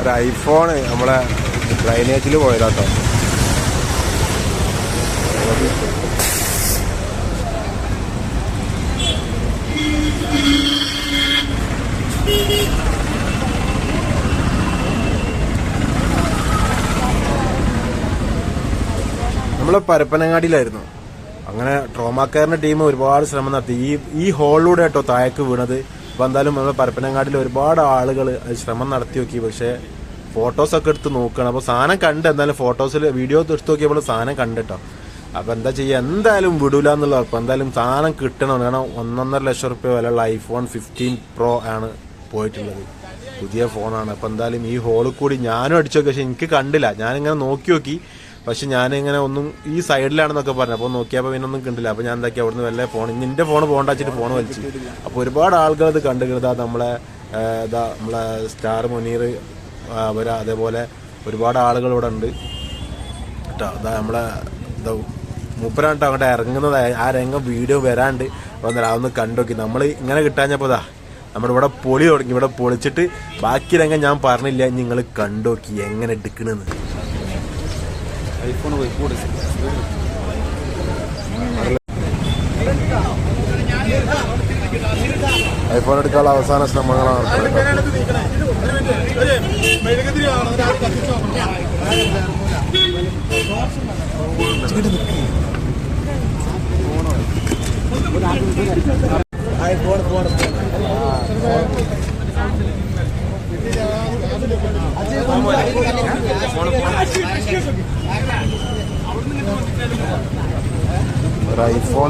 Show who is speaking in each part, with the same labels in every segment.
Speaker 1: ഒരു ഐഫോൺ നമ്മളെ ഡ്രൈനേജിൽ പോയതാട്ടോ. നമ്മൾ പരപ്പനങ്ങാടിയിലായിരുന്നു. അങ്ങനെ ട്രോമാക്കാരന്റെ ടീം ഒരുപാട് ശ്രമം നടത്തി. ഈ ഈ ഹോളിലൂടെ കേട്ടോ താഴേക്ക് വീണത്. അപ്പൊ എന്തായാലും നമ്മുടെ പരപ്പനങ്ങാട്ടിൽ ഒരുപാട് ആളുകൾ ശ്രമം നടത്തി നോക്കി. പക്ഷേ ഫോട്ടോസൊക്കെ എടുത്ത് നോക്കണം. അപ്പോൾ സാധനം കണ്ട് എന്തായാലും ഫോട്ടോസിൽ വീഡിയോ എടുത്ത് നോക്കിയപ്പോൾ സാധനം കണ്ടിട്ടോ. അപ്പോൾ എന്താ ചെയ്യുക എന്തായാലും വിടൂല എന്നുള്ള ഉറപ്പ്. എന്തായാലും സാധനം കിട്ടണം കാരണം ഒന്നൊന്നര ലക്ഷം റുപ്യ വിലയുള്ള ഐഫോൺ ഫിഫ്റ്റീൻ പ്രോ ആണ് പോയിട്ടുള്ളത്. പുതിയ ഫോണാണ് അപ്പോൾ എന്തായാലും ഈ ഹോളിൽ കൂടി ഞാനും അടിച്ചു നോക്കി. പക്ഷേ എനിക്ക് കണ്ടില്ല. ഞാനിങ്ങനെ നോക്കി നോക്കി പക്ഷെ ഞാനിങ്ങനെ ഒന്നും ഈ സൈഡിലാണെന്നൊക്കെ പറഞ്ഞു. അപ്പോൾ നോക്കിയപ്പോൾ പിന്നെ ഒന്നും കണ്ടില്ല. അപ്പോൾ ഞാൻ എന്താക്കി അവിടുന്ന് വല്ല ഫോൺ നിന്റെ ഫോൺ പോണ്ടാച്ചിട്ട് ഫോൺ വലിച്ചു. അപ്പോൾ ഒരുപാട് ആളുകൾ അത് കണ്ടുകിട്ടാ നമ്മളെ ഇതാ നമ്മളെ സ്റ്റാർ മുനീർ അവർ അതേപോലെ ഒരുപാട് ആളുകൾ ഇവിടെ ഉണ്ട്. കേട്ടോ അതാ നമ്മളെ ഇതാ മൂപ്പരാട്ടോ അങ്ങോട്ട് ഇറങ്ങുന്നത്. ആ രംഗം വീഡിയോ വരാണ്ട്. വന്നാൽ അതൊന്ന് കണ്ടോക്കി നമ്മൾ ഇങ്ങനെ കിട്ടാഞ്ഞപ്പോൾ ഇതാ നമ്മുടെ ഇവിടെ പൊളി തുടങ്ങി. ഇവിടെ പൊളിച്ചിട്ട് ബാക്കി രംഗം ഞാൻ പറഞ്ഞില്ല. നിങ്ങൾ കണ്ടോക്കി എങ്ങനെ എടുക്കണെന്ന്.
Speaker 2: ഐഫോൺ കൂടെ
Speaker 1: ഐഫോൺ എടുക്കാനുള്ള അവസാന ശ്രമങ്ങളാണ് നടത്തുന്നത്. ഒരു ഐഫോൺ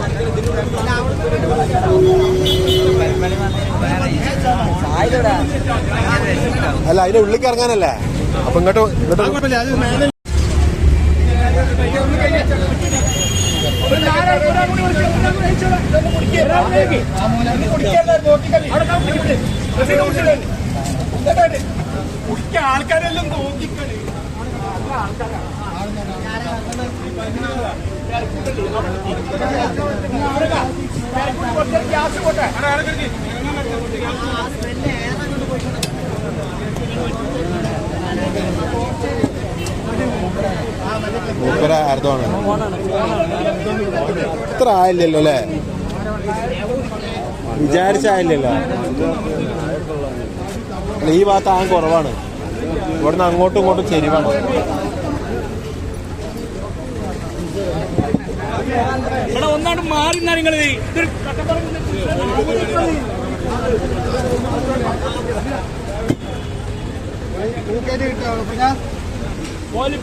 Speaker 1: അല്ല അതിന്റെ ഉള്ളിക്ക് ഇറങ്ങാനല്ലേ അപ്പൊ ഇങ്ങോട്ട് ഇങ്ങോട്ട്
Speaker 3: ആൾക്കാരെല്ലാം നോക്കിക്കളി ഗ്യാസ് പോട്ടെ
Speaker 1: മൂപ്പര അർദ്ധമാണ്. ഇത്ര ആയില്ലല്ലോ അല്ലേ? വിചാരിച്ചായില്ലല്ലോ. ഈ ഭാഗത്ത് ആകെ കുറവാണ്. ഇവിടുന്ന് അങ്ങോട്ടും ഇങ്ങോട്ടും ചെരിവാണ്.
Speaker 3: മാറി പോലെ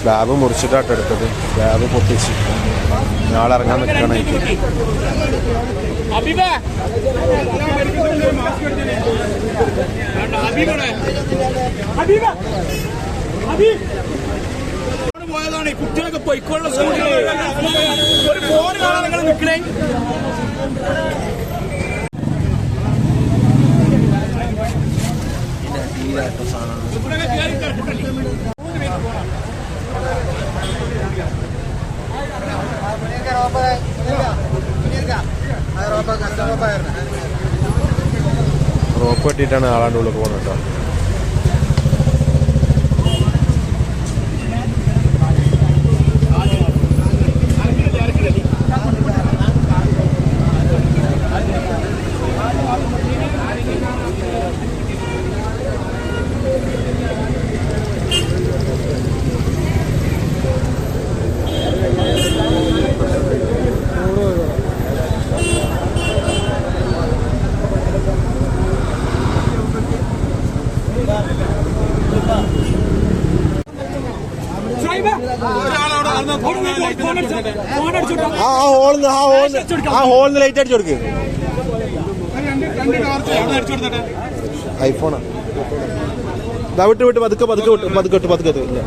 Speaker 1: സ്ലാബ് മുറിച്ചിട്ടാട്ടോ എടുത്തത്. സ്ലാബ് പൊട്ടിച്ച്. നാളെ ഇറങ്ങാൻ നിൽക്കണം എനിക്ക്.
Speaker 3: പോയതാണ് ഈ കുട്ടികളൊക്കെ പോയിക്കൊള്ള സ്കൂളിൽ ഒരു ഫോൺ കാണാൻ നിങ്ങൾ നിൽക്കണേ.
Speaker 1: റോപ്പ് കെട്ടിയിട്ടാണ് ആളാണ്ട് ഉള്ളിൽ പോകുന്നത് കേട്ടോ
Speaker 3: ഫോൺ അടിച്ചോട്ടോ
Speaker 1: ആ ഹോളിൽ ആ ഹോളിൽ ആ ഹോളിന്ന് ലൈറ്റ് അടിച്ചു കൊടുക്ക് ഐഫോണാ ദാ വിട്ട് വിട്ട് പതുക്കെ പതുക്കെ വിട്ട് പതുക്കെ വിട്ട് പതുക്കെ.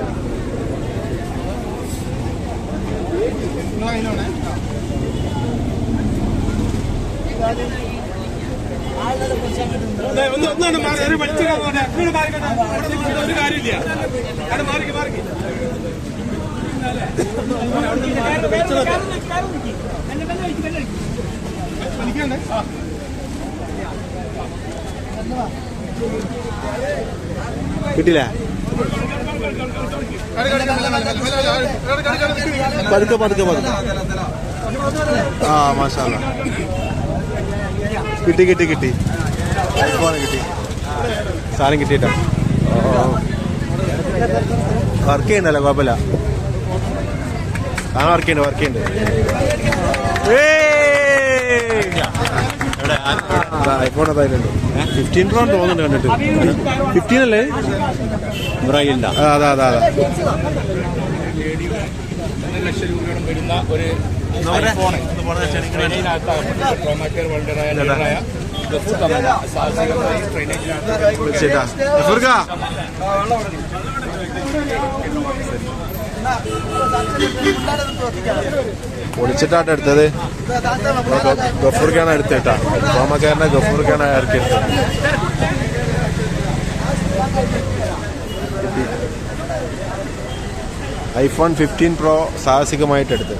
Speaker 1: ഇല്ല
Speaker 3: ഒന്നാണ് മാറി ഒരു ഇങ്ങോട്ട് മാറിക്കട്ടെ ഒരു കാര്യമില്ല അവിടെ മാറിക്ക് മാറിക്ക്
Speaker 1: പതുക്കെ പതുക്കെ പതുക്കെ. ആ മാഷാല കിട്ടി കിട്ടി കിട്ടി. ഐഫോൺ കിട്ടി. സാധനം കിട്ടിയിട്ടാ. വർക്ക് ചെയ്യണ്ടല്ലോ കുഴപ്പമില്ല. ആ വർക്ക് ചെയ്യുന്നുണ്ട് വർക്ക് ചെയ്യുന്നുണ്ട് ഐഫോൺ അതായിട്ടുണ്ട് ഫിഫ്റ്റീൻ പ്രോ തോന്നുന്നുണ്ട് കണ്ടിട്ട്. ഫിഫ്റ്റീൻ അല്ലേ?
Speaker 2: ഇബ്രാഹിമിന്റെ
Speaker 1: ആ, അതാ അതാ അതാ.
Speaker 3: ഒന്നര ലക്ഷം രൂപയോളം വരുന്ന ഒരു ഐഫോൺ
Speaker 1: പൊളിച്ചിട്ടാട്ടോ എടുത്തത്? ഗഫൂർക്കാണ് എടുത്തേട്ടാ. തോമക്കാരനെ ഗഫൂർക്കാണ് ഇറക്കിയെടുത്തത് ഐഫോൺ ഫിഫ്റ്റീൻ പ്രോ സാഹസികമായിട്ട് എടുത്ത്